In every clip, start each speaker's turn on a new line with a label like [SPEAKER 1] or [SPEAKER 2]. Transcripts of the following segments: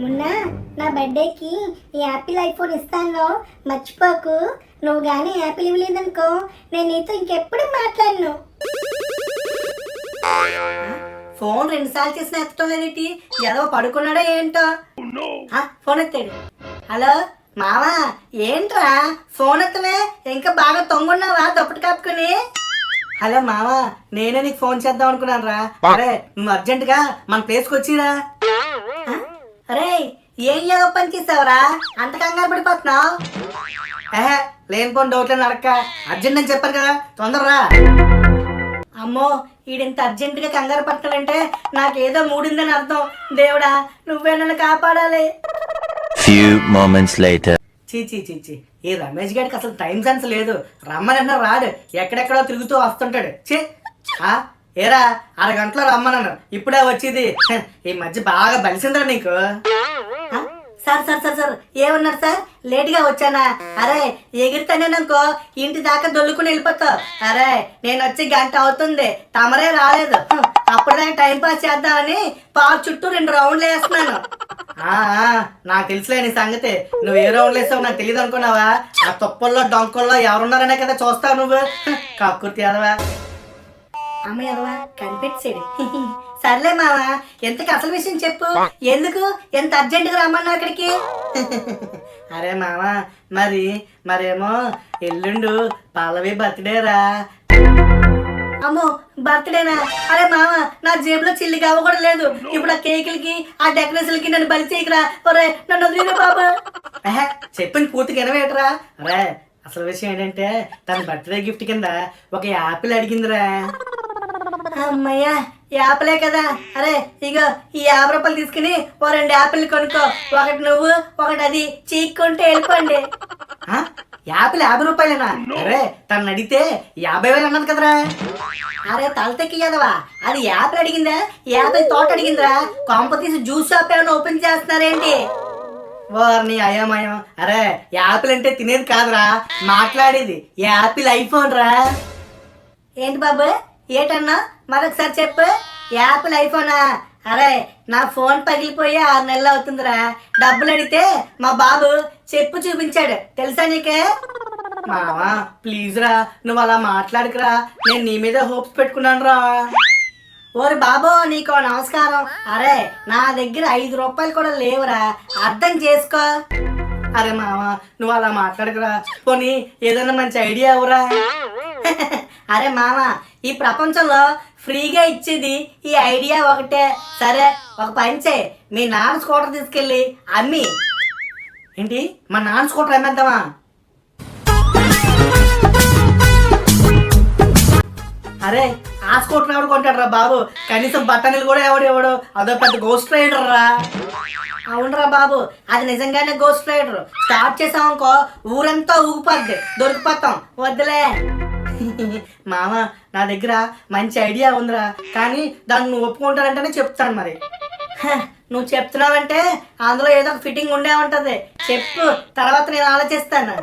[SPEAKER 1] మొన్న నా బర్త్డేకి ఈ యాపిల్ ఐఫోన్ ఇస్తాను? మర్చిపోకు. నువ్వు కానీ యాపిల్ ఇవ్వలేదనుకో నేను నీతో ఇంకెప్పుడు మాట్లాడను.
[SPEAKER 2] ఫోన్ రెండు సార్లు చేసిన ఎత్తడం లేదేంటి? ఏదో పడుకున్నాడో ఏంటో? ఆ, ఫోన్ ఎత్తాడు. హలో? మావా ఏంట్రా? ఫోన్ ఎత్తవే ఇంకా బాగా తొంగున్నావా? దుప్పటి కప్పుకుని హలో మావా నేనే నీకు ఫోన్ చేద్దాం అనుకున్నాను రా అరే నువ్వు అర్జెంటుగా మన ప్లేస్కి వచ్చిరా. అరే ఏం ఏదో పని చేసావురా? అంత కంగారు పడిపోతున్నావు? ఏహే లేనిపోని డౌట్లను అడక్క అర్జెంట్ అని చెప్పాను కదా తొందరరా. అమ్మో ఈడింత అర్జెంటుగా కంగారు పట్టాలంటే నాకేదో మూడిందని అర్థం. దేవుడా నువ్వే నన్ను కాపాడాలి.
[SPEAKER 3] Few moments later.
[SPEAKER 2] చీ చీ చీ చీ. ఈ రమేష్ గారికి అసలు టైం సెన్స్ లేదు. రమ్మనన్నా రాడు. ఎక్కడెక్కడో తిరుగుతూ వస్తుంటాడు. చీ ఆ, ఏరా అరగంటలో రమ్మన్నాను ఇప్పుడే వచ్చేది. ఈ మధ్య బాగా బలిసిందిరా నీకు. సార్ సార్ సార్ సార్ ఏమన్నారు సార్? లేట్గా వచ్చానా? అరే ఎగిరితేనేననుకో ఇంటి దాకా దొల్లుకుని వెళ్ళిపోతావు అరే నేను వచ్చి గంట అవుతుంది. తమరే రాలేదు. హ, అప్పుడుదాకా టైం పాస్ చేద్దామని పావు చుట్టూ రెండు రౌండ్లు వేస్తున్నాను. నాకు తెలుసులే నీ సంగతి. నువ్వు ఏ రౌండ్లు వేస్తావు నాకు తెలియదు అనుకున్నావా ఆ తొప్పల్లో డొంకల్లో ఎవరున్నారనే కదా చూస్తావు నువ్వు. కక్కుర్తి అదవా అమ్మ కనిపెట్టాడు సర్లే మావా ఎంతకి అసలు విషయం చెప్పు? ఎందుకు? ఎంత అర్జెంటుగా రమ్మన్నావు అక్కడికి? అరే మావా మరి మరేమో ఎల్లుండు పల్లవి బర్త్డేరా అమ్మో బర్త్డేనా అరే మామ నా జేబులో చిల్లి కావ కూడా లేదు. ఇప్పుడు ఆ కేకులకి ఆ డెకరేషన్లకి నన్ను బలి చేయకరా. ఒరే నన్ను వదిలిన బాబా? చెప్పింది పూర్తిగా వినవేట్రా. రే అసలు విషయం ఏంటంటే తన బర్త్డే గిఫ్ట్ కింద ఒక యాపిల్ అడిగిందిరా. అమ్మయ్యా యాపిలే కదా. అరే ఇగో ఈ యాభై రూపాయలు తీసుకుని ఓ రెండు యాపిల్ కొనుక్కో. ఒకటి నువ్వు ఒకటి అది. చీక్కుంటే వెళ్ళిపోండి? యాపిల్ యాభై రూపాయలేనా? అరే తను అడిగితే యాభై వేలు అన్నది కదరా. అరే తలతెక్కియదవా అది యాపిల్ అడిగిందా? యాపిల్ తోట అడిగిందిరా కాంపతీసి జ్యూస్ షాప్ ఏమైనా ఓపెన్ చేస్తున్నారేంటి? వారిని అయోమయం. అరే యాపిల్ అంటే తినేది కాదురా. మాట్లాడేది యాపిల్ ఐఫోన్ రా. ఏంటి బాబు? ఏటన్నా? మరొకసారి చెప్పు. యాపిల్ ఐఫోనా? అరే నా ఫోన్ పగిలిపోయి ఆరు నెలలు అవుతుందిరా. డబ్బులు అడిగితే మా బాబు చెప్పు చూపించాడు. తెలుసా నీకే? మావా ప్లీజ్ రా నువ్వు అలా మాట్లాడుకురా. నేను నీ మీద హోప్స్ పెట్టుకున్నాను రా. ఓరి బాబో నీకో నమస్కారం. అరే నా దగ్గర ఐదు రూపాయలు కూడా లేవురా. అర్థం చేసుకో. అరే మామ నువ్వు అలా మాట్లాడకురా. పోనీ ఏదైనా మంచి ఐడియా ఎవరా అరే మామ ఈ ప్రపంచంలో ఫ్రీగా ఇచ్చేది ఈ ఐడియా ఒకటే. సరే ఒక పంచే మీ నాన్న స్కూటర్ తీసుకెళ్ళి అమ్మి. ఏంటి? మా నాన్న స్కూటర్ అమ్మేద్దామా? అరే ఆ స్కూటర్ ఎవడు కొంటాడు రా బాబు? కనీసం బట్టనీలు కూడా ఎవడు ఎవడు అదో పెద్ద గోస్ట్ రైడర్ రా. అవునరా బాబు అది నిజంగానే గోస్ట్ రైడర్ స్టార్ట్ చేసామనుకో ఊరంతా ఊగిపోద్ది. దొరికిపోతాం. వద్దులే. మామ నా దగ్గర మంచి ఐడియా ఉందిరా. కానీ దాన్ని నువ్వు ఒప్పుకుంటానంటేనే చెప్తాను మరి. నువ్వు చెప్తున్నావంటే అందులో ఏదో ఒక ఫిట్టింగ్ ఉండే ఉంటుంది చెప్పు తర్వాత నేను ఆలోచిస్తాను.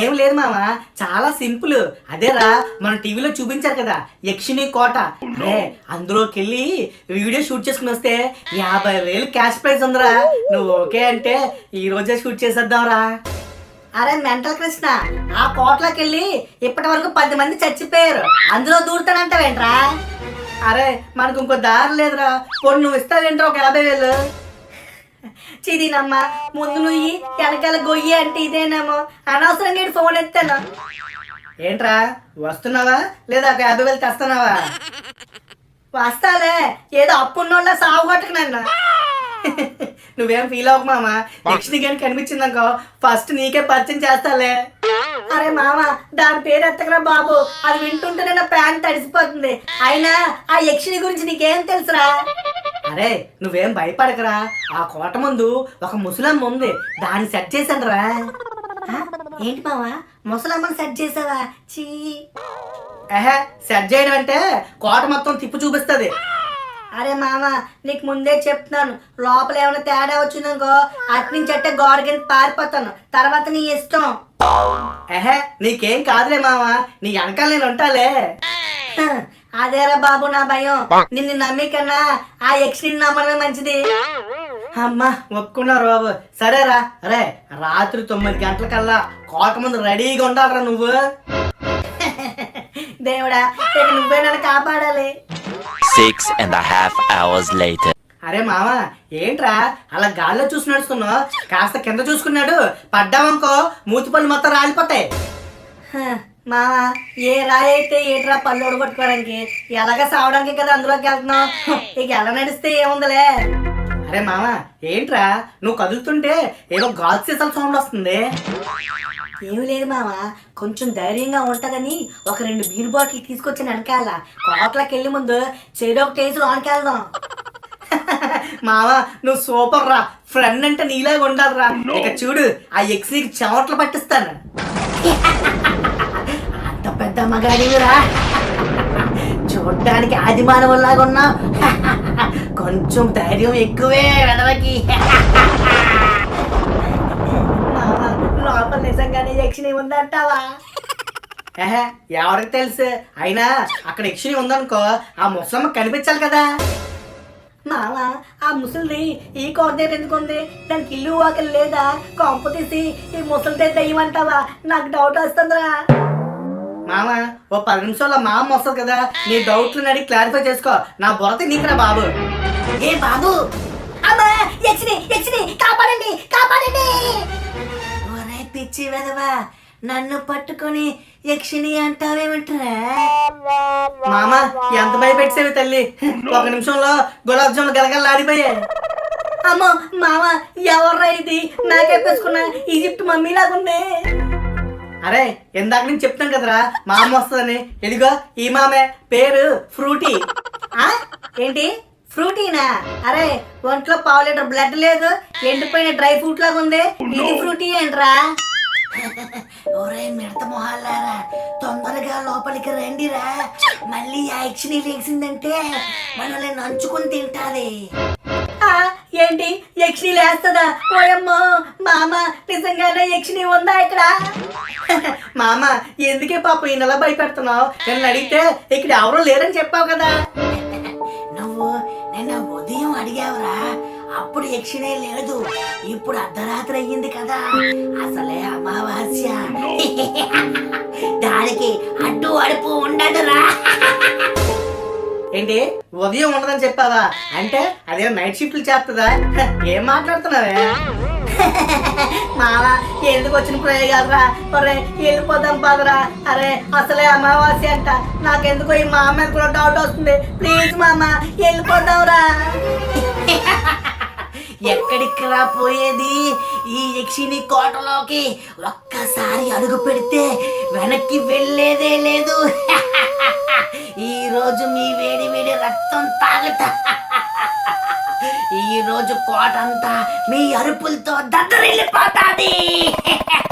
[SPEAKER 2] ఏం లేదు మామ చాలా సింపుల్. అదేరా మన టీవీలో చూపించారు కదా యక్షిని కోట. అరే అందులోకి వెళ్ళి వీడియో షూట్ చేసుకుని వస్తే యాభై వేలు క్యాష్ ప్రైజ్ ఉందిరా. నువ్వు ఓకే అంటే ఈ రోజే షూట్ చేసేద్దాంరా. అరే మెంటల్ కృష్ణ ఆ కోటలోకి వెళ్ళి ఇప్పటి వరకు పది మంది చచ్చిపోయారు. అందులో దూరుతానంటావేంట్రా? అరే మనకు ఇంకో దారి లేదురా. కొన్ని నువ్వు ఇస్తావేంట్రా ఒక యాభై వేలు? చిదినమ్మ ముందు నువ్వు వెనకాల గొయ్యి అంటే ఇదేనేమో. అనవసరంగా ఈడు ఫోన్ ఎత్తాను. ఏంట్రా వస్తున్నావా? లేదా ఒక యాభై వేలు తెస్తున్నావా? వస్తాలే ఏదో అప్పున్నోళ్ళ సాగు కొట్టకు నన్ను. నువ్వేం ఫీల్ అవ్వకు మామ? నెక్స్ట్ కానీ కనిపించిందనుకో ఫస్ట్ నీకే పరిచయం చేస్తాలే. అరే మామ దాని పేరు ఎత్తకరా బాబు. అది వింటుంటేనే నా ప్యాంట్ తడిసిపోతుంది. అయినా ఆ యక్షిని గురించి నీకేం తెలుసురా? అరే నువ్వేం భయపడకరా. ఆ కోట ముందు ఒక ముసలమ్మ ఉంది. దాన్ని సెట్ చేశాను రా ఏంటి మావా? ముసలమ్మని సెట్ చేసావా? చీ. సెట్ చేయడం అంటే కోట మొత్తం తిప్పు చూపిస్తుంది. అరే మామ నీకు ముందే చెప్తున్నాను. లోపల ఏమైనా తేడా వచ్చిందనుకో అట్నుంచి అంటే గోడ కింద పారిపోతాను. తర్వాత నీ ఇష్టం. ఏహే నీకేం కాదులే మామ నీ వెనకాల నేను ఉంటాలే. అదేరా బాబు నా భయం. నిన్ను నమ్మి కన్నా ఆ యక్షిని నమ్మడమే మంచిది. అమ్మా ఒప్పుకున్నారు బాబు. సరేరా అరే రాత్రి తొమ్మిది గంటలకల్లా కోట ముందు రెడీగా ఉండాలరా నువ్వు. దేవుడా ఇక నువ్వే నన్ను కాపాడాలి.
[SPEAKER 3] Six and a half hours later.
[SPEAKER 2] అరే మామ ఏంట్రా? అలా గాల్లో చూసి నడుస్తున్నావు? కాస్త కింద చూసుకున్నాడు. పడ్డామనుకో మూతి పళ్ళు మొత్తం రాలిపోతాయి. మామ ఏ రాయి అయితే ఏంట్రా పళ్ళు ఓడగొట్టుకోవడానికి ఎలాగ సావడానికి కదా అందులోకి వెళ్తున్నావు? ఇక ఎలా నడిస్తే ఏముందిలే? అరే మామ ఏంట్రా? నువ్వు కదులుతుంటే ఏదో గాజు సీసాల సౌండ్ వస్తుంది. ఏమి లేదు మామ కొంచెం ధైర్యంగా ఉంటదని ఒక రెండు బీర్ బాటిల్ తీసుకొచ్చి వెనకాల. కోట్లకి వెళ్ళి ముందు చెడు ఒక టేస్ట్ లోనికి వెళ్దాం. మామ నువ్వు సూపర్ రా. ఫ్రెండ్ అంటే నీలాగా ఉండాలిరా. ఇక చూడు ఆ ఎక్సీకి చెమటలు పట్టిస్తాను. అంత పెద్ద మగాడివిరా. చూడ్డానికి ఆది మానవుల్లాగా ఉన్నా. కొంచెం ధైర్యం ఎక్కువే వెదవకి మామ, లోపల నిజంగానే యక్షిణి ఉందంటావా? ఎవరికి తెలుసు? అయినా అక్కడ యక్షిణి ఉందనుకో ఆ ముసలమ్మ కనిపించాలి కదా. మామ ఆ ముసలిది ఈ కోఆర్డినేట్ ఎందుకు ఉంది దానికి ఇల్లు వాకలు లేదా? కొంప తీసి ఈ ముసలిదే దయ్యమంటావా నాకు డౌట్ వస్తుందిరా. మామ ఓ పది నిమిషాల్లో మా వస్తుంది కదా. నీ డౌట్లు అడిగి క్లారిఫై చేసుకో. నా బుర్రత నీకురా బాబు. ఏ బాబు? అమ్మా యక్షిని నన్ను పట్టుకొని యక్షిని అంటావేమిట్రా? మామ ఎంత భయపెట్టేవి తల్లి? ఒక నిమిషంలో గులాబ్ జాములు గలగలలాడిపోయాయి అమ్మో మామ ఎవర్రా ఇది? నాకేపేసుకున్న ఈజిప్ట్ మమ్మీ లాగుంది అరే ఇందాక నేను చెప్తాను కదరా మా అమ్మ వస్తుందని. ఇదిగో ఈ మామే పేరు ఫ్రూటీ. ఏంటి? ఫ్రూటీనా? అరే ఒంట్లో పావు లీటర్ బ్లడ్ లేదు ఎండిపోయిన డ్రై ఫ్రూట్ లాగా ఉంది ఇది ఫ్రూటీ ఏంట్రా? ఒరే మిడత మొహాలారా తొందరగా లోపలికి రండిరా. మళ్ళీ యాక్షన్ లేచిందంటే మనల్ని నంచుకుని తింటాది. ఏంటి? యక్షిని లేస్తుందా? ఓయమ్మో మామ నిజంగానే యక్షిని ఉందా ఇక్కడ? మామ ఎందుకే పాప ఈ నెల భయపెడుతున్నావు? నన్ను అడిగితే ఇక్కడ ఎవరు లేరని చెప్పావు కదా. నువ్వు నిన్న ఉదయం అడిగావురా. అప్పుడు యక్షినే లేదు. ఇప్పుడు అర్ధరాత్రి అయ్యింది కదా. అసలే అమావాస్య. దానికి అడ్డు అడుపు ఉండదురా. ఏంటి? ఉదయం ఉండదని చెప్పావా? అంటే అదే నైట్ షిఫ్ట్లు చేస్తుందా ఏం మాట్లాడుతున్నావే? మావా ఎందుకు వచ్చిన ప్రయోగాలు రా ఒరే వెళ్ళిపోదాం పదరా అరే అసలే అమావాస్య అంట. నాకెందుకో ఈ మా మీద కూడా డౌట్ వస్తుంది. ప్లీజ్ మామ వెళ్ళిపోదాం రా. ఎక్కడికి రా పోయేది? ఈ యక్షిని కోటలోకి ఒక్కసారి అడుగు పెడితే వెనక్కి వెళ్ళేదే లేదు. ఈ రోజు మీ వేడి వేడి రక్తం తాగట. ఈ రోజు కోట అంతా మీ అరుపులతో దద్దరిల్లిపోతాది.